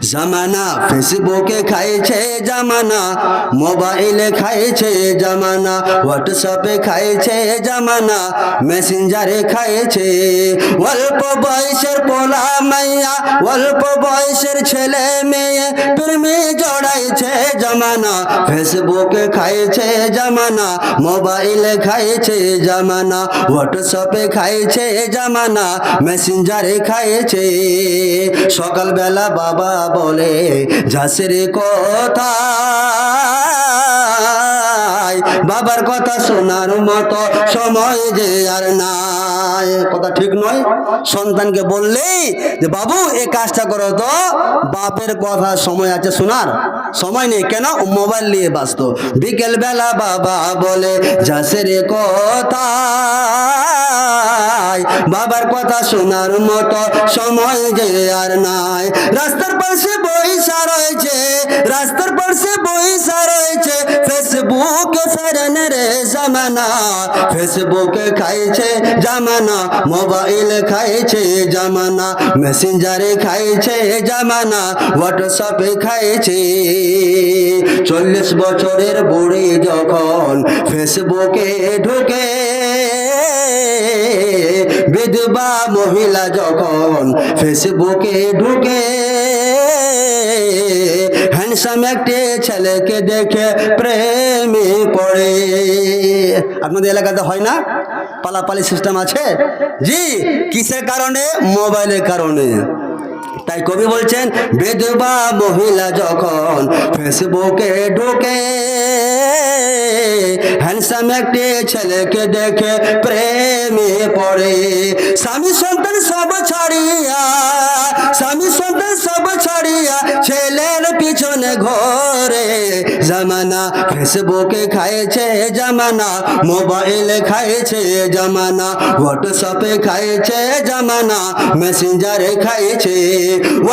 জামানা ফেসবুকে খাইছে জামানা, মোবাইলে খাইছে জামানা, হোয়াটসঅ্যাপে খাইছে জামানা, মেসেঞ্জারে খাইছে। অল্প বয়সের পোলা মাইয়া, অল্প বয়সের ছেলে মেয়ে, প্রেমে জড়াইছে জামানা, ফেসবুকে খাইছে জামানা, মোবাইলে খাইছে জামানা, হোয়াটসঅ্যাপে খাইছে জামানা, মেসেঞ্জারে খাইছে। সকালবেলা বাবা বলে, ঝাঁসের কথা বাবার কথা শোনার মতো সময় যে আর নাই। কথা ঠিক নয়। সন্তানকে বললেই যে, বাবু, এই কাজটা করো তো, বাপের কথা সময় আছে শোনার। সময় নেই কেন? মোবাইল নিয়ে ব্যস্ত। বিকেল বেলা বাবা বলে, ঝাঁসের কথা বাবার কথা শোনার মতো সময় যে আর নাই। রাস্তার পাশে বইসা রয়েছে, রাস্তার পাশে বইসা রয়েছে। ফেসবুকে ফেরেনের জামানা ফেসবুকে খাইছে জামানা, মোবাইল খাইছে জামানা মেসেঞ্জারে খাইছে জামানা হোয়াটসঅ্যাপে খাইছে। চল্লিশ বছরের বুড়ি যখন ফেসবুকে ঢুকে বিধবা মহিলা যখন ফেসবুকে ঢুকে হ্যান্ডসাম একটি ছেলেকে দেখে প্রেমে পড়ে। আপনাদের এলাকাতে হয় না? পালাপালি সিস্টেম আছে? জি, কিসের কারণে? মোবাইলের কারণে। তাই কবি বলছেন, বেদবা মহিলা যখন ফেসবুকে ঢোকে হ্যান্ডসাম একটি ছেলেকে দেখে প্রেমে পড়ে। স্বামী সন্তান সব ছাড়িয়া, স্বামী সন্তান সব ছাড়িয়া ছেলের পিছনে ঘরে। জামানা ফেসবুকে খাইছে জামানা, মোবাইলে খাইছে জামানা হোয়াটসঅ্যাপে খাইছে জামানা মেসেঞ্জারে খাইছে।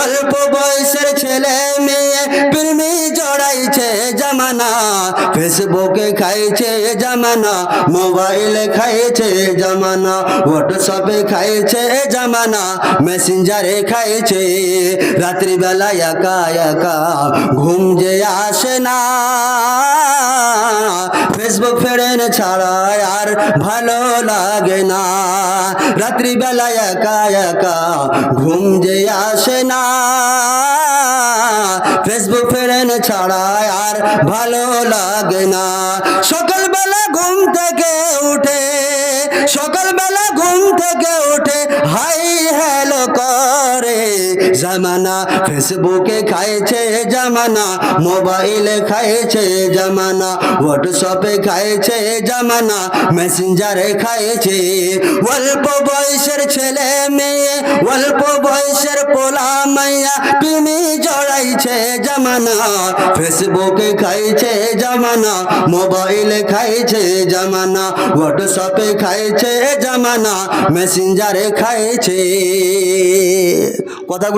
অল্প বয়সের ছেলে মেয়ে প্রেমী জড়াইছে। জামানা ফেসবুকে খাইছে জামানা মোবাইলে খাইছে জামানা হোয়াটসঅ্যাপে খাইছে জামানা মেসেঞ্জারে খাইছে রাত্রিবেলা একা একা ঘুম যে আসে না ফেসবুক ফেরেন ছাড়া আর ভালো লাগে না রাত্রিবেলা একা একা ঘুম যে আসে না ফেসবুক ফেরেন ছাড়া আর ভালো লাগে না। সকালবেলা ঘুম থেকে উঠে, সকালবেলা ঘুম থেকে উঠে হাই জামানা ফেসবুকে খাইছে জামানা মোবাইলে খাইছে জামানা হোয়াটসঅ্যাপে খাইছে জামানা মেসেঞ্জারে খাইছে অল্প বয়সের ছেলে মেয়ে অল্প বয়সের পোলা মাইয়া তুমি জড়াইছে জামানা ফেসবুকে খাইছে জামানা মোবাইলে খাইছে জামানা হোয়াটসঅ্যাপে খাইছে জামানা মেসেঞ্জারে খাইছে কথাগুলো